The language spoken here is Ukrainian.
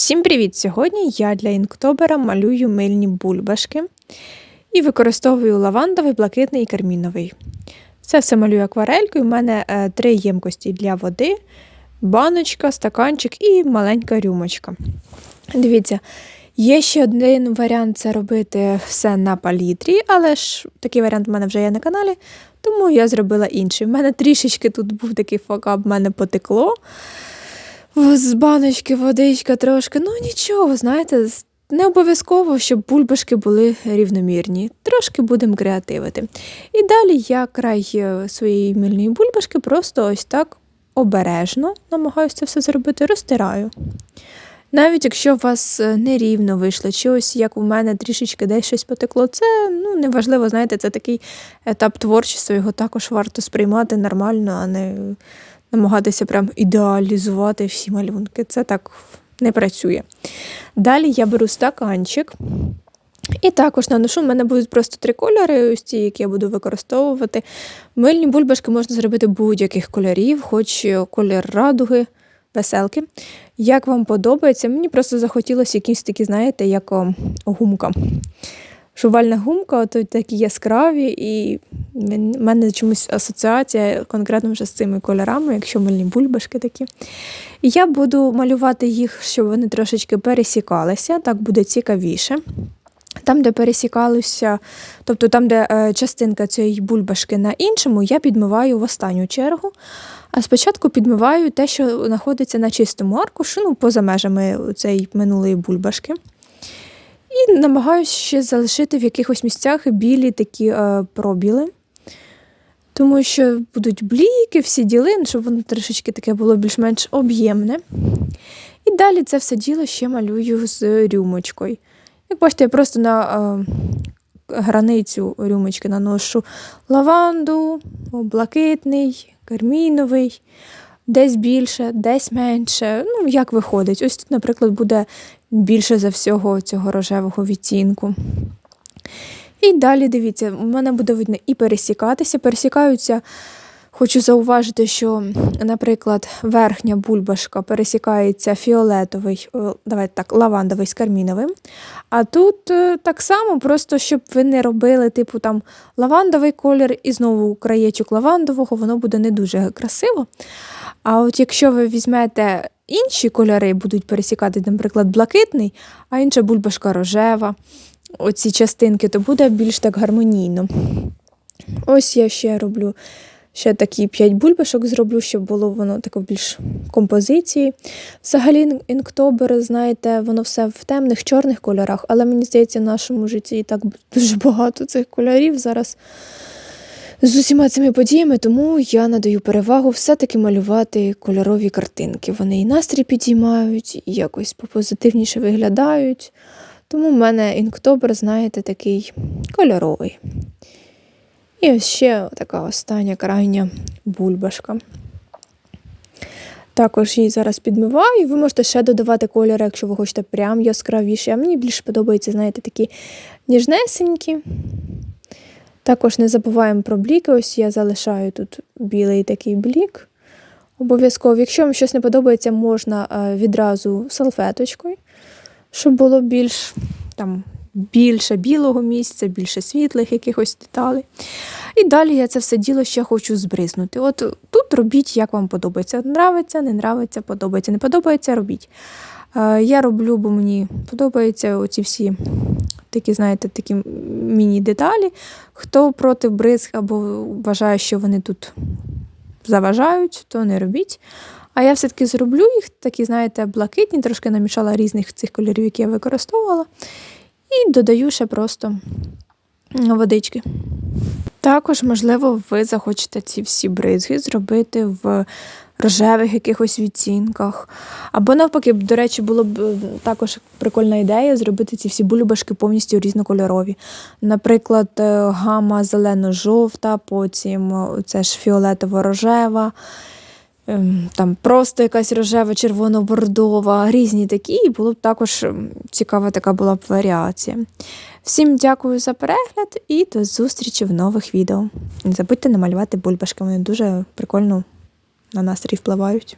Всім привіт! Сьогодні я для інктобера малюю мильні бульбашки і використовую лавандовий, блакитний і карміновий. Це все малюю акварелькою. У мене е, три ємкості для води, баночка, стаканчик і маленька рюмочка. Дивіться, є ще один варіант це робити все на палітрі, але ж такий варіант в мене вже є на каналі, тому я зробила інший. У мене трішечки тут був такий факап, в мене потекло з баночки водичка трошки. Ну нічого, знаєте, не обов'язково, щоб бульбашки були рівномірні. Трошки будемо креативити. І далі я край е, своєї мильної бульбашки просто ось так обережно намагаюся все зробити, розтираю. Навіть якщо у вас е, нерівно вийшло, чи ось як у мене трішечки десь щось потекло, це ну, неважливо, знаєте, це такий етап творчості, його також варто сприймати нормально, а не намагатися прям ідеалізувати всі малюнки. Це так не працює. Далі я беру стаканчик. І також наношу, в мене будуть просто три кольори, ось ті, які я буду використовувати. Мильні бульбашки можна зробити будь-яких кольорів, хоч колір радуги, веселки. Як вам подобається, мені просто захотілося якісь такі, знаєте, як гумка жувальна гумка, от такі яскраві, і в мене чомусь асоціація конкретно вже з цими кольорами, якщо мильні бульбашки такі. І я буду малювати їх, щоб вони трошечки пересікалися, так буде цікавіше. Там, де пересікалися, тобто там, де е, частинка цієї бульбашки на іншому, я підмиваю в останню чергу. А спочатку підмиваю те, що знаходиться на чистому аркушу, ну, поза межами цієї минулої бульбашки. І намагаюся ще залишити в якихось місцях білі такі е, пробіли. Тому що будуть бліки, всі діли, ну, щоб воно трішечки таке було більш-менш об'ємне. І далі це все діло ще малюю з рюмочкою. Як бачите, я просто на е, границю рюмочки наношу лаванду, блакитний, карміновий, десь більше, десь менше. Ну, як виходить. Ось тут, наприклад, буде більше за всього цього рожевого відтінку. І далі дивіться, у мене буде видно і пересікатися. Пересікаються, хочу зауважити, що, наприклад, верхня бульбашка пересікається фіолетовий, давайте так, лавандовий з карміновим. А тут е, так само, просто щоб ви не робили, типу, там лавандовий колір і знову краєчок лавандового, воно буде не дуже красиво. А от якщо ви візьмете інші кольори, будуть пересікати, наприклад, блакитний, а інша бульбашка рожева, оці частинки, то буде більш так гармонійно. Ось я ще роблю ще такі 5 бульбашок зроблю, щоб було воно таке більш композиції. Взагалі, інктобер, знаєте, воно все в темних, чорних кольорах, але мені здається, в нашому житті і так дуже багато цих кольорів зараз з усіма цими подіями, тому я надаю перевагу все-таки малювати кольорові картинки. Вони і настрій підіймають, і якось попозитивніше виглядають. Тому в мене інктобер, знаєте, такий кольоровий. І ось ще така остання крайня бульбашка. Також її зараз підмиваю, ви можете ще додавати кольори, якщо ви хочете прям яскравіше. А мені більше подобається, знаєте, такі ніжнесенькі. Також не забуваємо про бліки. Ось я залишаю тут білий такий блік. Обов'язково, якщо вам щось не подобається, можна е, відразу салфеточкою, щоб було більш там, більше білого місця, більше світлих якихось деталей. І далі я це все діло ще хочу збризнути. От тут робіть, як вам подобається. Нравиться, не нравиться, подобається, не подобається, робіть. Е, я роблю, бо мені подобаються оці всі такі, знаєте, такі міні-деталі. Хто проти бризг або вважає, що вони тут заважають, то не робіть. А я все-таки зроблю їх, такі, знаєте, блакитні, трошки намішала різних цих кольорів, які я використовувала. І додаю ще просто водички. Також, можливо, ви захочете ці всі бризги зробити в рожевих якихось відцінках. Або, навпаки, до речі, було б е, також прикольна ідея зробити ці всі бульбашки повністю різнокольорові. Наприклад, е, гама зелено-жовта, потім е, це ж фіолетово-рожева. Ем, там просто якась рожева, червоно-бордова, різні такі, і було б також ем, цікава така була б варіація. Всім дякую за перегляд і до зустрічі в нових відео. Не забудьте намалювати бульбашки, вони дуже прикольно на настрій впливають.